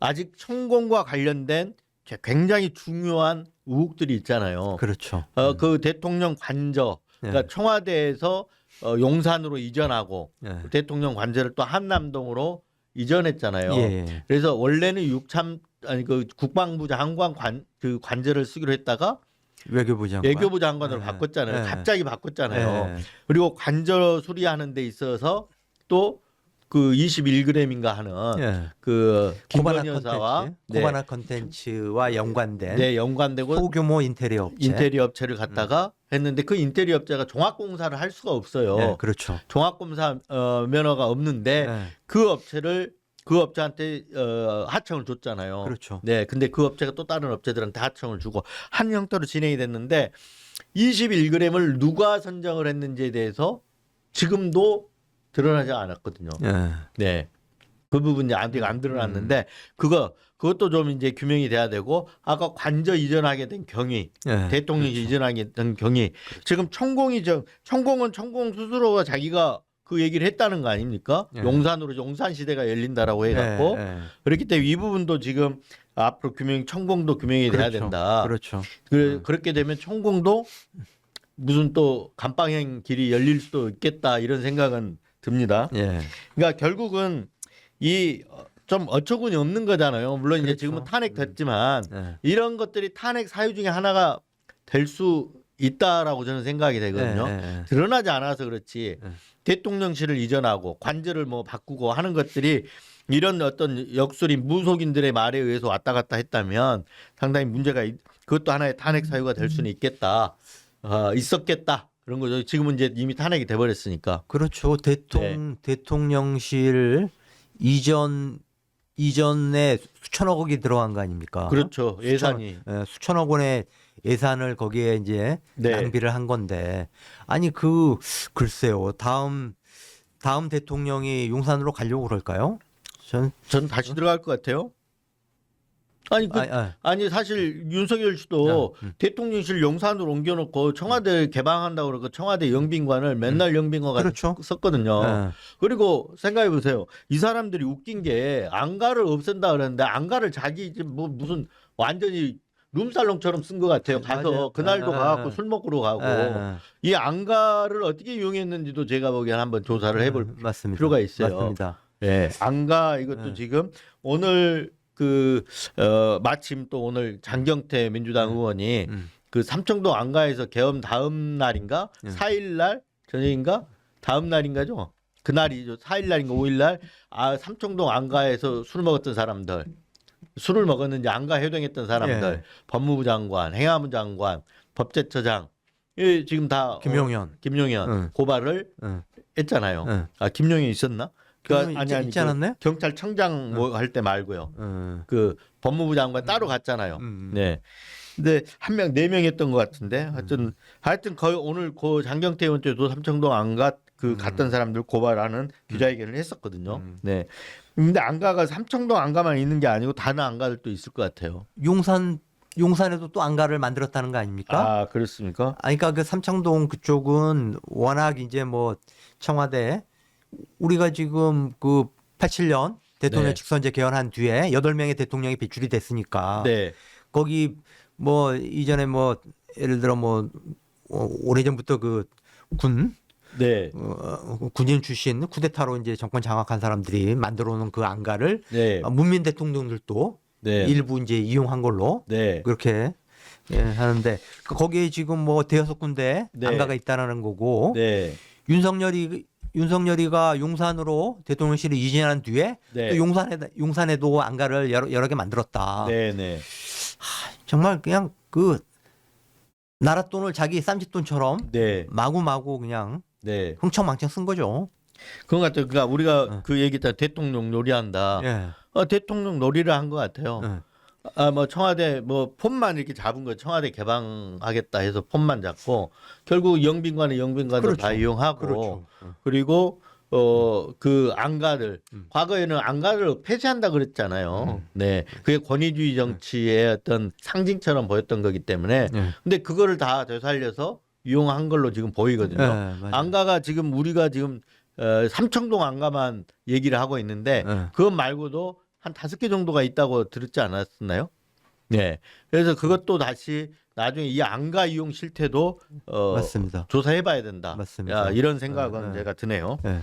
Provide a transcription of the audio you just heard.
아직 천공과 관련된 굉장히 중요한 의혹들이 있잖아요. 그렇죠. 어, 그 대통령 관저, 그러니까 예. 청와대에서 어, 용산으로 이전하고 예. 대통령 관저를 또 한남동으로 이전했잖아요. 예, 예. 그래서 원래는 육참 아니 그 국방부 장관 관 그 관저를 쓰기로 했다가 외교부 장관. 외교부 장관으로 예, 바꿨잖아요. 예. 갑자기 바꿨잖아요. 예. 그리고 관저 수리하는 데 있어서 또 그 21g인가 하는 예. 그 코바나 김건희 여사와 컨텐츠, 네, 코바나 컨텐츠와 연관된 네, 연관되고 소규모 인테리어 업체. 인테리어 업체를 갖다가 했는데 그 인테리어 업체가 종합공사를 할 수가 없어요. 예, 그렇죠. 종합공사 어, 면허가 없는데 예. 그 업체를 그 업체한테 어, 하청을 줬잖아요. 그렇죠. 네, 근데 그 업체가 또 다른 업체들한테 하청을 주고 한 형태로 진행이 됐는데 21g을 누가 선정을 했는지에 대해서 지금도 드러나지 않았거든요. 예. 네. 그 부분이 아직 안 드러났는데 그거 그것도 좀 이제 규명이 돼야 되고 아까 관저 이전하게 된 경위 예. 대통령이 이전하게 된 경위 지금 천공이 저 천공은 천공 스스로가 자기가 그 얘기를 했다는 거 아닙니까? 예. 용산으로 용산 시대가 열린다라고 해갖고 예, 예. 그렇기 때문에 이 부분도 지금 앞으로 규명 천공도 규명이 돼야 그렇죠. 된다. 그렇죠. 그, 그렇게 되면 천공도 무슨 또 감방행 길이 열릴 수도 있겠다 이런 생각은 듭니다. 예. 그러니까 결국은 이 좀 어처구니 없는 거잖아요. 물론 이제 그렇죠. 지금은 탄핵됐지만 예. 이런 것들이 탄핵 사유 중에 하나가 될 수 있다라고 저는 생각이 되거든요. 예, 예, 예. 드러나지 않아서 그렇지 네. 대통령실을 이전하고 관저를 뭐 바꾸고 하는 것들이 이런 어떤 역술인 무속인들의 말에 의해서 왔다 갔다 했다면 상당히 문제가 있- 그것도 하나의 탄핵 사유가 될 수는 있겠다. 어, 있었겠다. 그런 거죠. 지금은 이제 이미 탄핵이 돼 버렸으니까. 그렇죠. 대통 대통령실 이전 이전에 수천억 원이 들어간 거 아닙니까? 그렇죠. 예산이 수천, 예, 수천억 원의 예산을 거기에 이제 네. 낭비를 한 건데 아니 그 글쎄요 다음 다음 대통령이 용산으로 가려고 그럴까요? 전 전 다시 들어갈 것 같아요. 아니 그, 아, 아니, 아, 사실 윤석열 씨도 음. 대통령실 용산으로 옮겨놓고 청와대 개방한다고 그러고 청와대 영빈관을 맨날 영빈관가 그렇죠. 썼거든요. 예. 그리고 생각해 보세요. 이 사람들이 웃긴 게 안가를 없앤다 그러는데 안가를 자기 뭐 무슨 완전히 룸살롱처럼 쓴 것 같아요. 가서 맞아요. 그날도 아, 아, 가갖고 아. 술 먹으러 가고 예, 이 안가를 어떻게 이용했는지도 제가 보기엔 한번 조사를 예. 해볼 맞습니다. 필요가 있어요. 맞습니다. 예, 안가 이것도 네. 지금 오늘 그 어, 마침 또 오늘 장경태 민주당 의원이 음. 그 삼청동 안가에서 개엄 다음 날인가 네. 사 4일 날 저녁인가 다음 날인가죠. 그날이죠. 4일 날인가 5일 날 아, 삼청동 안가에서 술 먹었던 사람들 술을 먹었는지 안가 해동했던 사람들 예. 법무부 장관, 행안부 장관, 법제처장 이 지금 다 어, 김용현. 김용현 응. 고발을 응. 했잖아요. 응. 아 김용현 있었나? 김용현 그, 아니 아니 있지 그 않았나요? 경찰청장 뭐 할 때 말고요. 음. 그 법무부 장관 따로 갔잖아요. 음. 네. 근데 한 명 네 명 했던 것 같은데 하여튼 하여튼 거의 오늘 그 장경태 의원 때도 삼청동 안가 그 갔던 사람들 고발하는 기자회견을 했었거든요. 음. 네. 근데 안 가가 삼청동 안 가만 있는 게 아니고 다른 안 가들도 있을 것 같아요. 용산 용산에도 또 안가를 만들었다는 거 아닙니까? 아 그렇습니까? 아니, 그러니까 그 삼청동 그쪽은 워낙 이제 뭐 청와대 우리가 지금 그 87년 대통령 네. 직선제 개헌한 뒤에 여덟 명의 대통령이 배출이 됐으니까 네. 거기 뭐 이전에 뭐 예를 들어 뭐 어, 오래전부터 그군 네. 어, 군인 출신 쿠데타로 이제 정권 장악한 사람들이 만들어 놓은 그 안가를 네. 아, 문민 대통령들도 네. 일부 이제 이용한 걸로 네. 그렇게 예, 하는데 그 거기에 지금 뭐 대여섯 군데 네. 안가가 있다라는 거고 네. 윤석열이 윤석열이가 용산으로 대통령실을 이전한 뒤에 네. 또 용산에 용산에도 안가를 여러, 여러 개 만들었다. 네. 네. 정말 그냥 그 나라 돈을 자기 쌈짓돈처럼 네. 마구마구 그냥 네. 흥청망청 쓴 거죠. 그런 것 같아요. 그러니까 우리가 어. 그 얘기했다 대통령 놀이한다. 예. 어, 대통령 놀이를 한 것 같아요. 예. 아, 뭐 청와대 뭐 폰만 이렇게 잡은 거 청와대 개방하겠다 해서 폰만 잡고 결국 영빈관에 영빈관도 그렇죠. 다 이용하고 그렇죠. 리고 어 그 안가들 음. 과거에는 안가를 폐지한다 그랬잖아요. 음. 네, 그게 권위주의 정치의 어떤 상징처럼 보였던 거기 때문에 예. 근데 그거를 다 되살려서 이용한 걸로 지금 보이거든요. 예, 맞아요. 안가가 지금 우리가 지금 어, 삼청동 안가만 얘기를 하고 있는데 예. 그것 말고도 한 다섯 개 정도가 있다고 들었지 않았나요? 네. 그래서 그것도 다시 나중에 이 안가 이용 실태도 어, 맞습니다. 조사해봐야 된다. 맞습니다. 야, 이런 생각은 네, 네. 제가 드네요. 네.